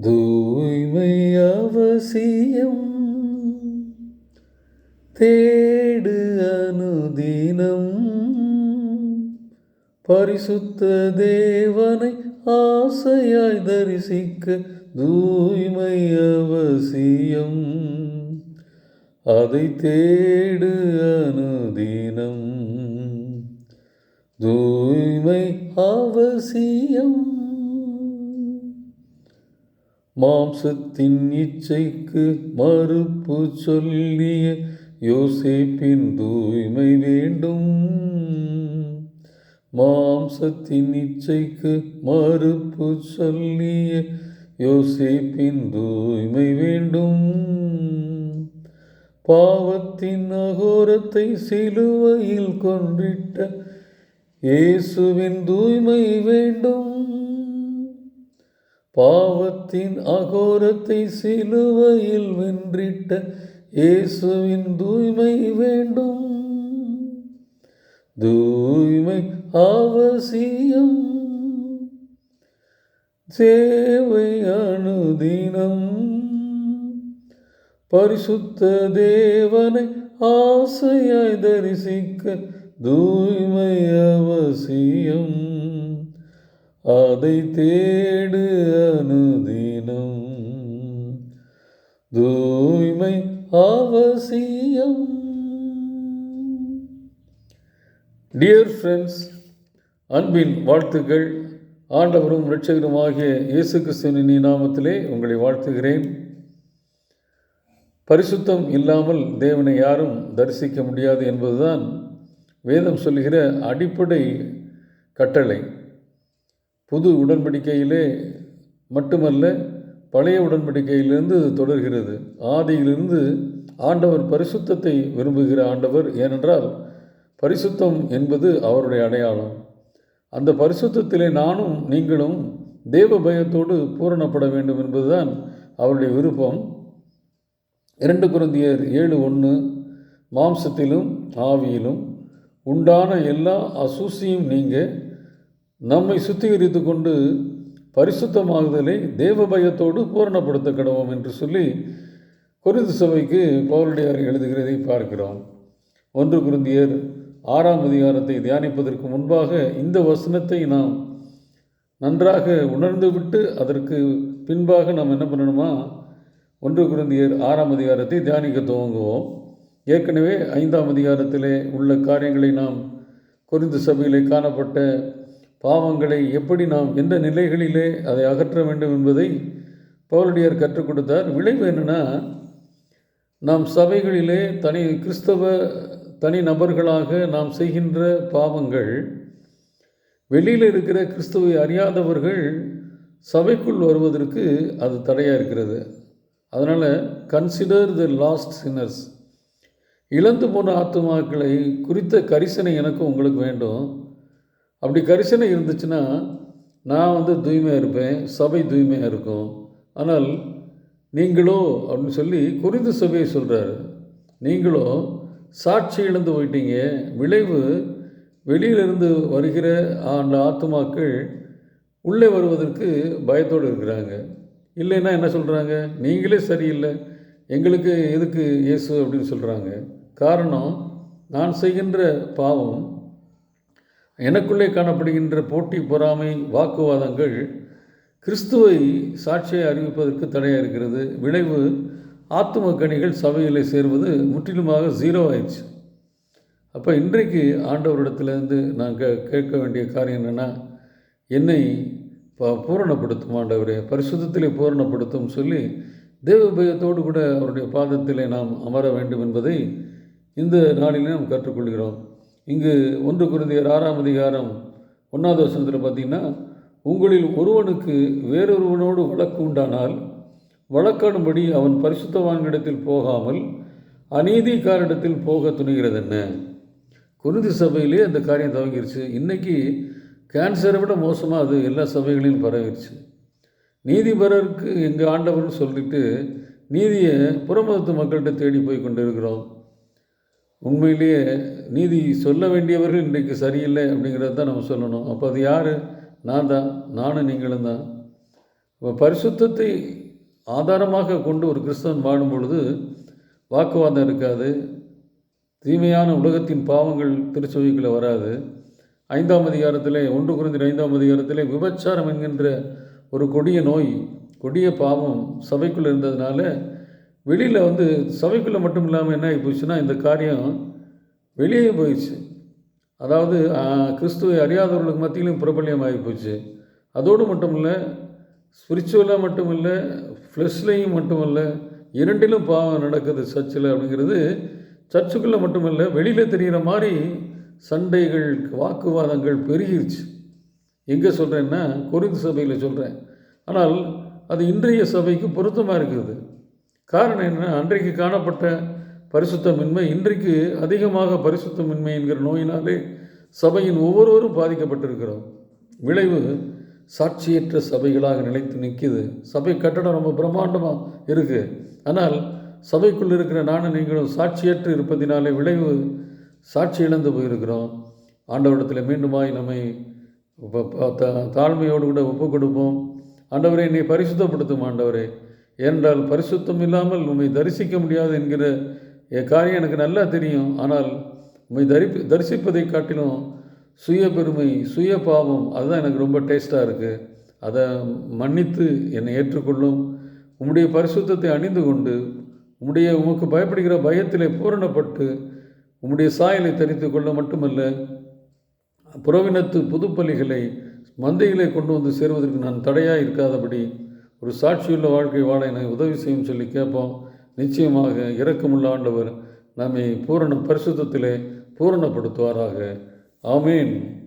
தூய்மை அவசியம். தேடு அனுதினம். பரிசுத்த தேவனை ஆசையாய் தரிசிக்க தூய்மை அவசியம். அதை தேடு அனுதினம். தூய்மை அவசியம். மாம்சத்தின் இச்சைக்கு மறுப்பு சொல்லிய யோசேப்பின் தூய்மை வேண்டும். மாம்சத்தின் இச்சைக்கு மறுப்பு சொல்லிய யோசேப்பின் தூய்மை வேண்டும். பாவத்தின் அகோரத்தை சிலுவையில் கொன்றிட்ட இயேசுவின் தூய்மை வேண்டும். பாவத்தின் அகோரத்தை சிலுவையில் வென்றிட்ட இயேசுவின் தூய்மை வேண்டும். தூய்மை அவசியம். சேவை அனுதினம். பரிசுத்த தேவனை ஆசையாய் தரிசிக்க தூய்மை அவசியம். அதை தேடு அனுதினம். தூய்மை அவசியம். டியர் ஃப்ரெண்ட்ஸ் அன்பின் வாழ்த்துக்கள். ஆண்டவரும் இரட்சகரும் ஆகிய இயேசு கிறிஸ்துவின் நாமத்திலே உங்களை வாழ்த்துகிறேன். பரிசுத்தம் இல்லாமல் தேவனை யாரும் தரிசிக்க முடியாது என்பதுதான் வேதம் சொல்லுகிற அடிப்படை கட்டளை. புது உடன்படிக்கையிலே மட்டுமல்ல பழைய உடன்படிக்கையிலிருந்து தொடர்கிறது. ஆதியிலிருந்து ஆண்டவர் பரிசுத்தத்தை விரும்புகிற ஆண்டவர் ஏனென்றால் பரிசுத்தம் என்பது அவருடைய அடையாளம். அந்த பரிசுத்தத்திலே நானும் நீங்களும் தேவ பயத்தோடு பூரணப்பட வேண்டும் என்பதுதான் அவருடைய விருப்பம். இரண்டு குருந்தியர் ஏழு ஒன்று மாம்சத்திலும் ஆவியிலும் உண்டான எல்லா அசூசியும் நீங்கள் நம்மை சுத்திகரித்து கொண்டு பரிசுத்தமாகுதலை தேவ பயத்தோடு பூரணப்படுத்த கிடவோம் என்று சொல்லி குறிந்து சபைக்கு பவுலடியார் எழுதுகிறதை பார்க்கிறோம். ஒன்று குருந்தியர் ஆறாம் அதிகாரத்தை தியானிப்பதற்கு முன்பாக இந்த வசனத்தை நாம் நன்றாக உணர்ந்துவிட்டு அதற்கு பின்பாக நாம் என்ன பண்ணணுமா? ஒன்று குருந்தியர் ஆறாம் அதிகாரத்தை தியானிக்க துவங்குவோம். ஏற்கனவே ஐந்தாம் அதிகாரத்திலே உள்ள காரியங்களை நாம் குறிந்து சபையிலே காணப்பட்ட பாவங்களை எப்படி நாம் எந்த நிலைகளிலே அதை அகற்ற வேண்டும் என்பதை பவுலடியார் கற்றுக் கொடுத்தார். விளைவு என்னென்னா நாம் சபைகளிலே தனி கிறிஸ்தவ தனி நபர்களாக நாம் செய்கின்ற பாவங்கள் வெளியில் இருக்கிற கிறிஸ்துவை அறியாதவர்கள் சபைக்குள் வருவதற்கு அது தடையாக இருக்கிறது. அதனால் கன்சிடர் த லாஸ்ட் சின்னர்ஸ் இழந்து போன ஆத்துமாக்களை குறித்த கரிசனை எனக்கும் உங்களுக்கு வேண்டும். அப்படி கரிசனை இருந்துச்சுன்னா நான் வந்து தூய்மையாக இருப்பேன் சபை தூய்மையாக இருக்கும். ஆனால் நீங்களோ அப்படின்னு சொல்லி குறிந்த சபையை சொல்கிறாரு நீங்களோ சாட்சி இழந்து போயிட்டீங்க விளைவு வெளியிலிருந்து வருகிற அந்த ஆத்துமாக்கள் உள்ளே வருவதற்கு பயத்தோடு இருக்கிறாங்க. இல்லைன்னா என்ன சொல்கிறாங்க நீங்களே சரியில்லை எங்களுக்கு எதுக்கு இயேசு அப்படின்னு சொல்கிறாங்க காரணம் நான் செய்கின்ற பாவம் எனக்குள்ளே காணப்படுகின்ற போட்டி பொறாமை வாக்குவாதங்கள் கிறிஸ்துவை சாட்சியை அறிவிப்பதற்கு தடையாக இருக்கிறது. விளைவு ஆத்தும கனிகள் சபையில் சேர்வது முற்றிலுமாக ஜீரோ ஆயிடுச்சு. அப்போ இன்றைக்கு ஆண்டவரிடத்துலேருந்து நாங்கள் கேட்க வேண்டிய காரியம் என்னென்னா என்னை ப பூரணப்படுத்தும் ஆண்டவரே பரிசுத்தத்திலே பூரணப்படுத்தும் சொல்லி தேவ பயத்தோடு கூட அவருடைய பாதத்திலே நாம் அமர வேண்டும் என்பதை இந்த நாளிலே நாம் கற்றுக்கொள்கிறோம். இங்கு ஒன்று குருந்தியர் ஆறாம் அதிகாரம் ஒன்றாவது வசனத்தில் பார்த்தீங்கன்னா உங்களில் ஒருவனுக்கு வேறொருவனோடு வழக்கு உண்டானால் வழக்காடும்படி அவன் பரிசுத்தவான்களிடத்தில் போகாமல் அநீதிக்காரிடத்தில் போக துணிகிறது என்ன குருதி சபையிலே அந்த காரியம் துவங்கிருச்சு. இன்றைக்கி கேன்சரை விட மோசமாக அது எல்லா சபைகளையும் பரவிருச்சு. நீதிபரருக்கு எங்கள் ஆண்டவர்னு சொல்லிட்டு நீதியை புறமதத்து மக்கள்கிட்ட தேடி போய் கொண்டு இருக்கிறோம் உண்மையிலேயே நீதி சொல்ல வேண்டியவர்கள் இன்றைக்கு சரியில்லை அப்படிங்கிறது தான் நம்ம சொல்லணும். அப்போ அது யார்? நான் தான். நானும் நீங்களும் தான். இப்போ பரிசுத்தத்தை ஆதாரமாக கொண்டு ஒரு கிறிஸ்தவன் வாழும் பொழுது வாக்குவாதம் இருக்காது. தீமையான உலகத்தின் பாவங்கள் திருச்சபைக்குள்ளே வராது. ஐந்தாம் அதிகாரத்திலே ஒன்று குறைந்த ஐந்தாம் அதிகாரத்திலே விபச்சாரம் என்கின்ற ஒரு கொடிய நோய் கொடிய பாவம் சபைக்குள்ளே இருந்ததுனால வெளியில் வந்து சபைக்குள்ளே மட்டும் இல்லாமல் என்ன ஆகி போச்சுன்னா இந்த காரியம் வெளியே போயிடுச்சு. அதாவது கிறிஸ்துவை அறியாதவர்களுக்கு மத்தியிலும் பிரபல்யமாகி போச்சு. அதோடு மட்டும் இல்லை ஸ்பிரிச்சுவலாக மட்டும் இல்லை ஃப்ளெஷ்லேயும் மட்டும் இல்லை இரண்டிலும் பாவம் நடக்குது சர்ச்சில் அப்படிங்கிறது சர்ச்சுக்குள்ளே மட்டுமல்ல வெளியில் தெரிகிற மாதிரி சண்டைகள் வாக்குவாதங்கள் பெருகிருச்சு. எங்கே சொல்கிறேன்னா கொரிந்து சபையில் சொல்கிறேன் ஆனால் அது இன்றைய சபைக்கு பொருத்தமாக இருக்குது காரணம் என்ன? அன்றைக்கு காணப்பட்ட பரிசுத்தமின்மை இன்றைக்கு அதிகமாக பரிசுத்தமின்மை என்கிற நோயினாலே சபையின் ஒவ்வொருவரும் பாதிக்கப்பட்டிருக்கிறோம். விளைவு சாட்சியற்ற சபைகளாக நிலைத்து நிற்கிது. சபை கட்டடம் ரொம்ப பிரம்மாண்டமாக இருக்குது ஆனால் சபைக்குள் இருக்கிற நானும் நீங்களும் சாட்சியற்று இருப்பதினாலே விளைவு சாட்சி இழந்து போயிருக்கிறோம். ஆண்டவரிடத்தில் மீண்டுமாய் நம்மை தா- தாழ்மையோடு கூட ஒப்புக் கொடுப்போம் ஆண்டவரே என்னை பரிசுத்தப்படுத்தும் ஆண்டவரே. ஏனென்றால் பரிசுத்தம் இல்லாமல் உம்மை தரிசிக்க முடியாது என்கிற என் காரியம் எனக்கு நல்லா தெரியும். ஆனால் உம்மை தரிப்பு தரிசிப்பதை காட்டிலும் சுய பெருமை சுய பாவம் அதுதான் எனக்கு ரொம்ப டேஸ்ட்டாக இருக்குது அதை மன்னித்து என்னை ஏற்றுக்கொள்ளும். உம்முடைய பரிசுத்தத்தை அணிந்து கொண்டு உம்முடைய உமக்கு பயப்படுகிற பயத்திலே பூரணப்பட்டு உம்முடைய சாயலை தரித்து கொள்ள மட்டுமல்ல புறவினத்து புதுப்பலிகளை மந்தையிலே கொண்டு வந்து சேருவதற்கு நான் தடையாக இருக்காதபடி ஒரு சாட்சியுள்ள வாழ்க்கை வாழ எனக்கு உதவி செய்யும் சொல்லி கேட்போம். நிச்சயமாக இரக்கமுள்ள ஆண்டவர் நம்மை பூரண பரிசுத்தத்திலே பூரணப்படுத்துவாராக. ஆமீன்.